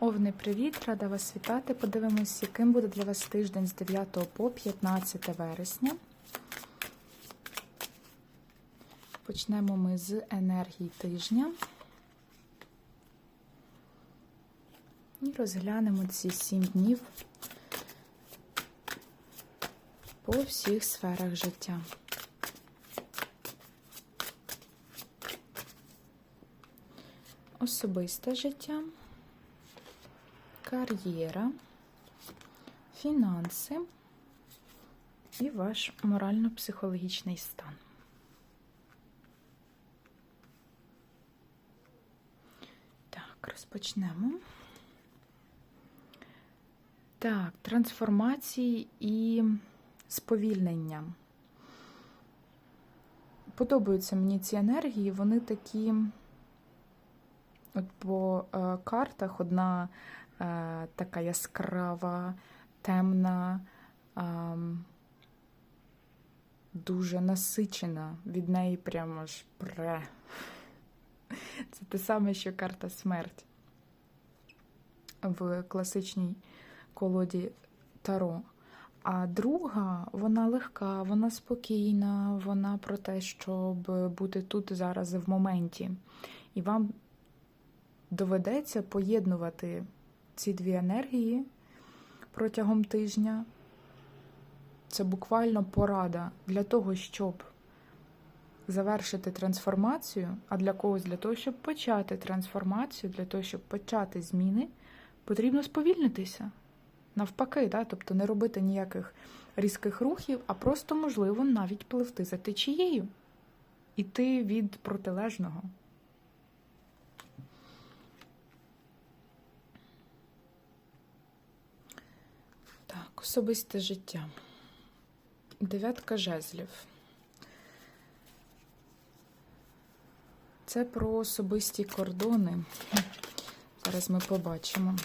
Овни, привіт! Рада вас вітати. Подивимось, яким буде для вас тиждень з 9 по 15 вересня. Почнемо ми з енергії тижня. І розглянемо ці 7 днів по всіх сферах життя. Особисте життя кар'єра, фінанси і ваш морально-психологічний стан. Так, розпочнемо. Так, трансформації і сповільнення. Подобаються мені ці енергії, вони такі. От по е, картах одна е, така яскрава, темна, е, дуже насичена. Від неї прямо ж пре. Це те саме, що карта смерть в класичній колоді Таро. А друга, вона легка, вона спокійна, вона про те, щоб бути тут зараз в моменті. І вам доведеться поєднувати ці дві енергії протягом тижня. Це буквально порада для того, щоб завершити трансформацію, а для когось для того, щоб почати трансформацію, для того, щоб почати зміни, потрібно сповільнитися. Навпаки, да? тобто не робити ніяких різких рухів, а просто, можливо, навіть пливти за течією, іти від протилежного. Так, особисте життя. Дев'ятка жезлів. Це про особисті кордони. Зараз ми побачимо,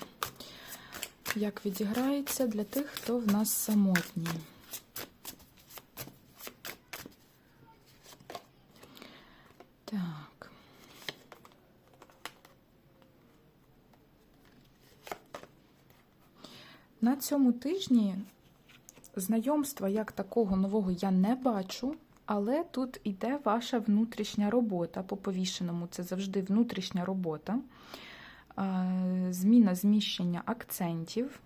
як відіграється для тих, хто в нас самотній. Так. На цьому тижні знайомства як такого нового я не бачу, але тут іде ваша внутрішня робота. По повішеному це завжди внутрішня робота, зміна зміщення акцентів.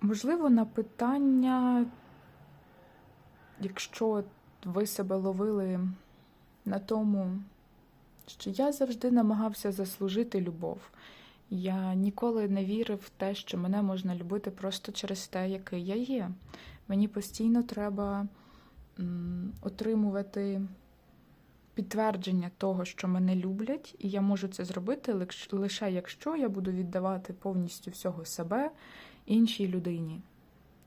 Можливо, на питання, якщо ви себе ловили на тому, що я завжди намагався заслужити любов. Я ніколи не вірив в те, що мене можна любити просто через те, який я є. Мені постійно треба отримувати підтвердження того, що мене люблять, і я можу це зробити лише якщо я буду віддавати повністю всього себе іншій людині.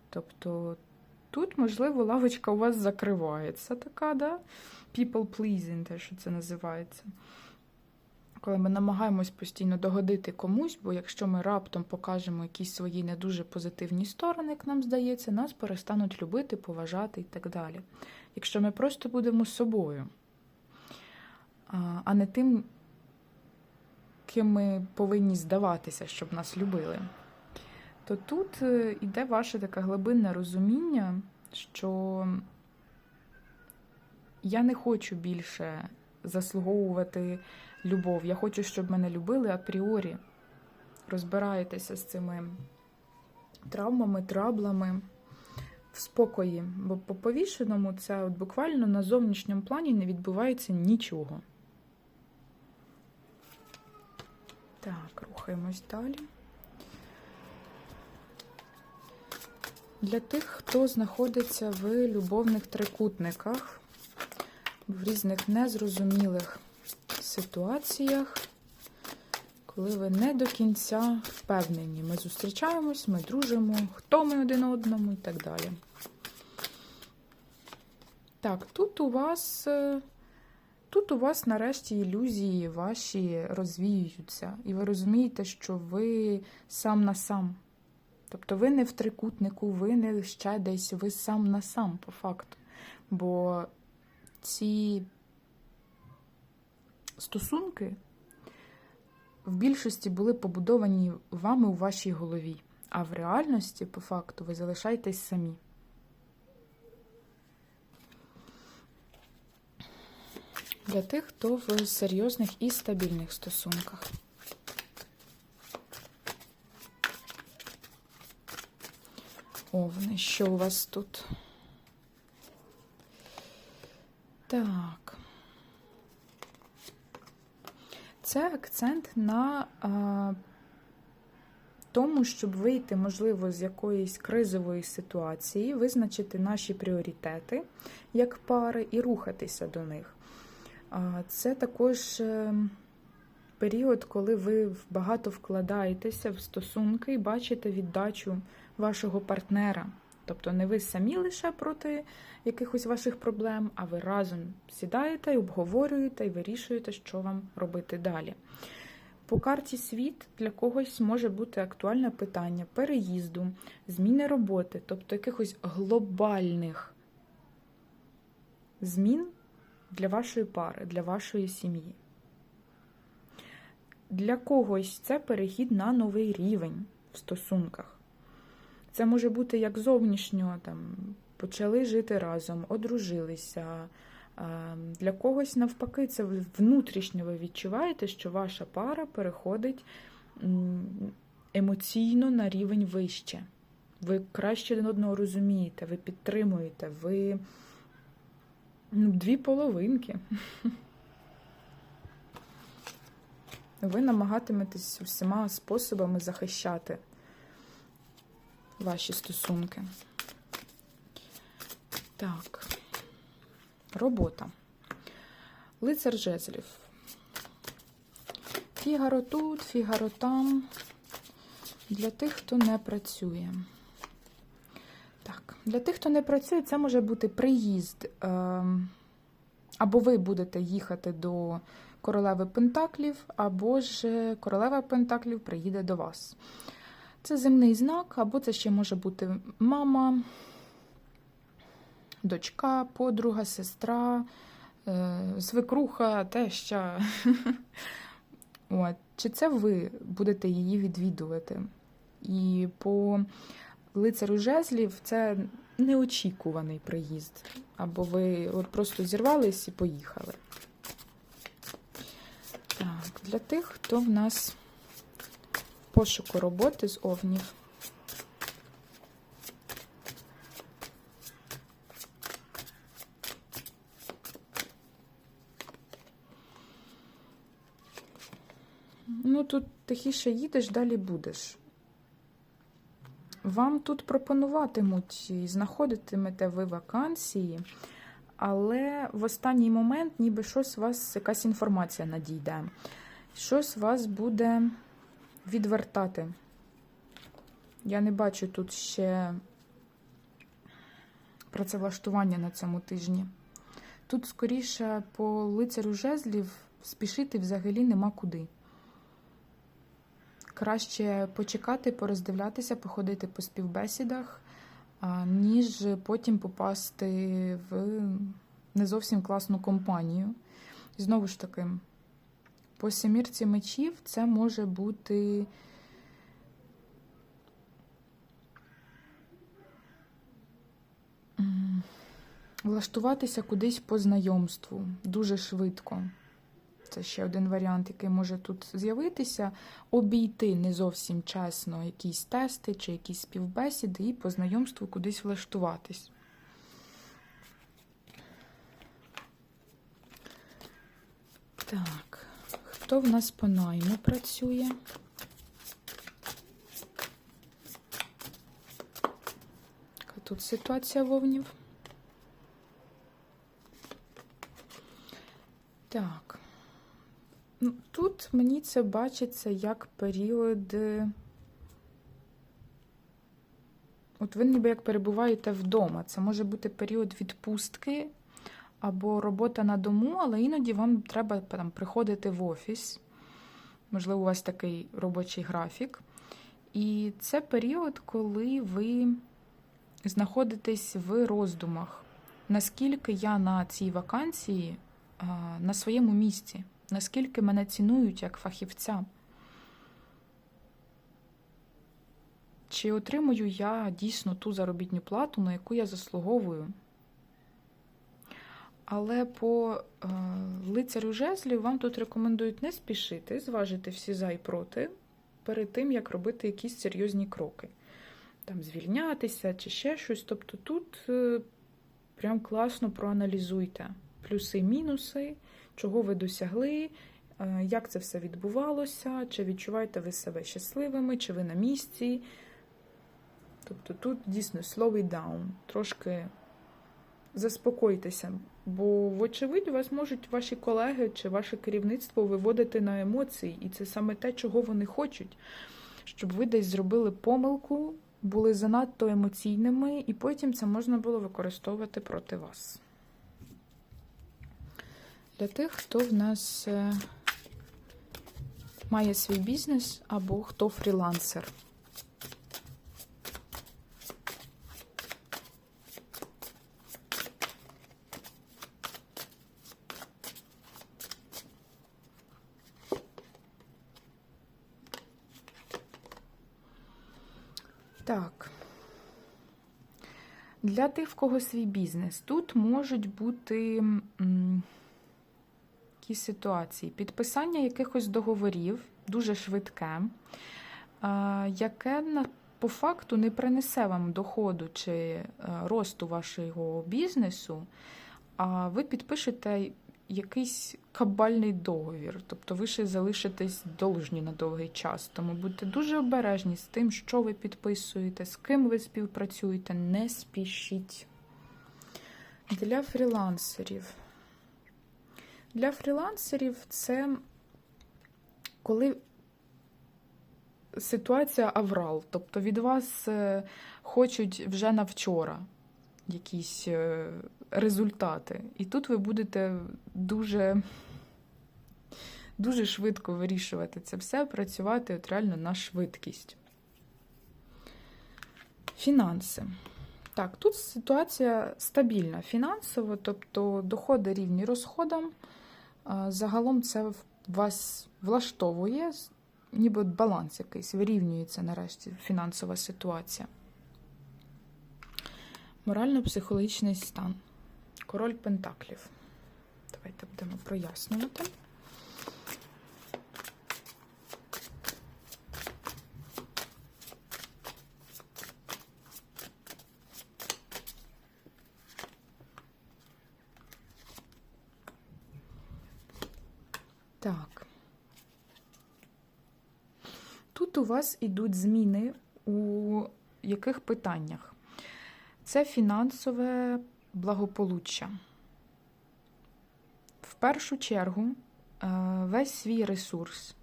Тобто тут, можливо, лавочка у вас закривається така, да? People pleasing, те, що це називається коли ми намагаємось постійно догодити комусь, бо якщо ми раптом покажемо якісь свої не дуже позитивні сторони, як нам здається, нас перестануть любити, поважати і так далі. Якщо ми просто будемо собою, а не тим, ким ми повинні здаватися, щоб нас любили, то тут йде ваше таке глибинне розуміння, що я не хочу більше заслуговувати любов. Я хочу, щоб мене любили апріорі. Розбираєтеся з цими травмами, траблами в спокої. Бо по повішеному це от буквально на зовнішньому плані не відбувається нічого. Так, рухаємось далі. Для тих, хто знаходиться в любовних трикутниках, в різних незрозумілих ситуаціях, коли ви не до кінця впевнені. Ми зустрічаємось, ми дружимо, хто ми один одному і так далі. Так, тут у вас. е, Тут у вас нарешті ілюзії ваші розвіюються, і ви розумієте, що ви сам на сам. Тобто ви не в трикутнику, ви не ще десь, ви сам на сам, по факту. Бо ці стосунки в більшості були побудовані вами у вашій голові, а в реальності, по факту, ви залишаєтесь самі. Для тих, хто в серйозних і стабільних стосунках. Овни, що у вас тут? Так. Це акцент на а, тому, щоб вийти, можливо, з якоїсь кризової ситуації, визначити наші пріоритети як пари і рухатися до них. А, Це також е, період, коли ви багато вкладаєтеся в стосунки і бачите віддачу вашого партнера. Тобто не ви самі лише проти якихось ваших проблем, а ви разом сідаєте обговорюєте і вирішуєте, що вам робити далі. По карті світ для когось може бути актуальне питання переїзду, зміни роботи, тобто якихось глобальних змін для вашої пари, для вашої сім'ї. Для когось це перехід на новий рівень в стосунках. Це може бути як зовнішньо, там почали жити разом, одружилися. Для когось, навпаки, це внутрішньо ви відчуваєте, що ваша пара переходить емоційно на рівень вище. Ви краще один одного розумієте, ви підтримуєте, ви ну, дві половинки. Ви намагатиметесь всіма способами захищати ваші стосунки. Так, робота. Лицар жезлів. Фігаро тут, фігаро там. Для тих, хто не працює. Так, для тих, хто не працює, це може бути приїзд. Або ви будете їхати до королеви Пентаклів, або ж королева Пентаклів приїде до вас. Це земний знак, або це ще може бути мама, дочка, подруга, сестра, е, свекруха, теща. От. Чи це ви будете її відвідувати? І по лицарю жезлів це неочікуваний приїзд. Або ви от просто зірвались і поїхали. Так, для тих, хто в нас пошуку роботи з овнів. Ну, тут тихіше їдеш, далі будеш. Вам тут пропонуватимуть і знаходитимете ви вакансії, але в останній момент ніби щось у вас якась інформація надійде. Щось вас буде відвертати. Я не бачу тут ще працевлаштування на цьому тижні. Тут, скоріше, по лицарю жезлів спішити взагалі нема куди. Краще почекати, пороздивлятися, походити по співбесідах, ніж потім попасти в не зовсім класну компанію. Знову ж таки, по семірці мечів це може бути. Влаштуватися кудись по знайомству дуже швидко. Це ще один варіант, який може тут з'явитися. Обійти не зовсім чесно якісь тести чи якісь співбесіди і по знайомству кудись влаштуватись. Так, хто в нас по найму працює? Яка тут ситуація вовнів? Так. Ну, Тут мені це бачиться як період. От ви ніби як перебуваєте вдома. Це може бути період відпустки або робота на дому, але іноді вам треба там, приходити в офіс. Можливо, у вас такий робочий графік. І це період, коли ви знаходитесь в роздумах, наскільки я на цій вакансії на своєму місці, наскільки мене цінують як фахівця. Чи отримую я дійсно ту заробітну плату, на яку я заслуговую? Але по е, лицарю жезлів вам тут рекомендують не спішити, зважити всі за і проти перед тим, як робити якісь серйозні кроки. Там звільнятися чи ще щось. Тобто тут е, прям класно проаналізуйте плюси мінуси, чого ви досягли, е, як це все відбувалося, чи відчуваєте ви себе щасливими, чи ви на місці. Тобто тут дійсно slow it down, трошки заспокойтеся, бо, вочевидь, вас можуть ваші колеги чи ваше керівництво виводити на емоції, і це саме те, чого вони хочуть, щоб ви десь зробили помилку, були занадто емоційними, і потім це можна було використовувати проти вас. Для тих, хто в нас е, має свій бізнес або хто фрілансер. Так. Для тих, в кого свій бізнес, тут можуть бути якісь ситуації. Підписання якихось договорів, дуже швидке, яке по факту не принесе вам доходу чи е, росту вашого бізнесу, а ви підпишете якийсь кабальний договір, тобто ви ще залишитесь должні на довгий час. Тому будьте дуже обережні з тим, що ви підписуєте, з ким ви співпрацюєте, не спішіть. Для фрілансерів. Для фрілансерів це коли ситуація аврал, тобто від вас е, хочуть вже на вчора якісь е, результати. І тут ви будете дуже дуже швидко вирішувати це все, працювати от реально на швидкість. Фінанси. Так, тут ситуація стабільна фінансово, тобто доходи рівні розходам. Загалом це вас влаштовує, ніби баланс якийсь, вирівнюється нарешті фінансова ситуація. Морально-психологічний стан. Король Пентаклів. Давайте будемо прояснювати. Так. Тут у вас ідуть зміни у яких питаннях? Це фінансове благополуччя. В першу чергу е, весь свій ресурс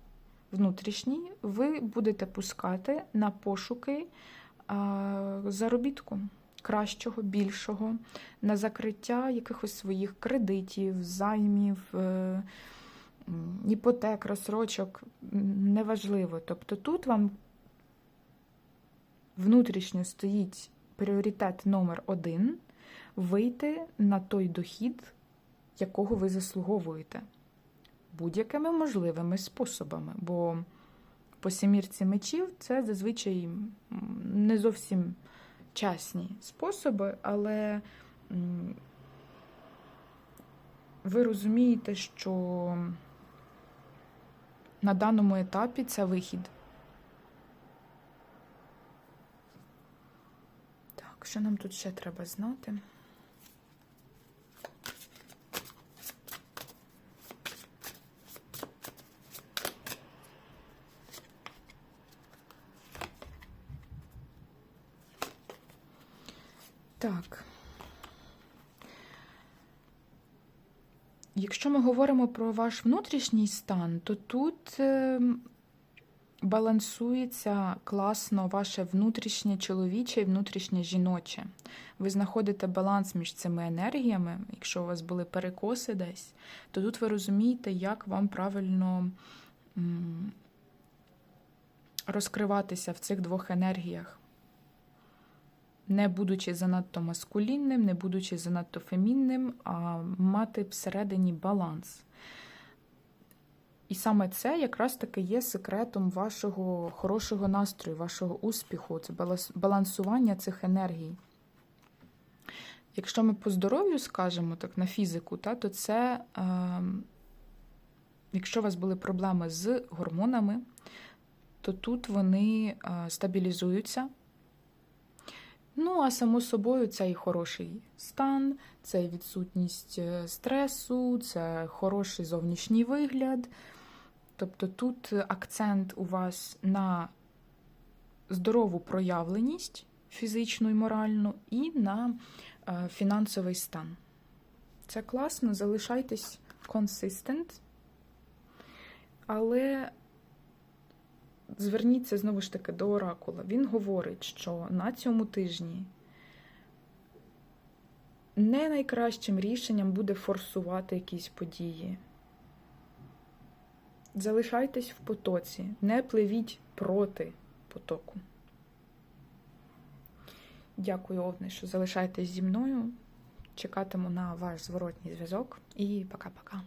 внутрішній ви будете пускати на пошуки е, заробітку кращого, більшого, на закриття якихось своїх кредитів, займів, е, іпотек, розсрочок, неважливо. Тобто тут вам внутрішньо стоїть пріоритет номер один вийти на той дохід, якого ви заслуговуєте, будь-якими можливими способами. Бо по сімірці мечів це зазвичай не зовсім чесні способи, але ви розумієте, що на даному етапі це вихід. Так, що нам тут ще треба знати? Так. Якщо ми говоримо про ваш внутрішній стан, то тут ем, балансується класно ваше внутрішнє чоловіче і внутрішнє жіноче. Ви знаходите баланс між цими енергіями. Якщо у вас були перекоси десь, то тут ви розумієте, як вам правильно розкриватися в цих двох енергіях. Не будучи занадто маскулінним, не будучи занадто фемінним, а мати всередині баланс. І саме це якраз таки є секретом вашого хорошого настрою, вашого успіху, це балансування цих енергій. Якщо ми по здоров'ю скажемо так на фізику, та, то це, е, якщо у вас були проблеми з гормонами, то тут вони е, стабілізуються. Ну, а само собою, це і хороший стан, це і відсутність е, стресу, це хороший зовнішній вигляд. Тобто тут акцент у вас на здорову проявленість фізичну і моральну, і на е, фінансовий стан. Це класно, залишайтесь consistent, але зверніться знову ж таки до оракула. Він говорить, що на цьому тижні не найкращим рішенням буде форсувати якісь події. Залишайтесь в потоці, не пливіть проти потоку. Дякую, Овне, що залишаєтесь зі мною. Чекатиму на ваш зворотній зв'язок і пока-пока.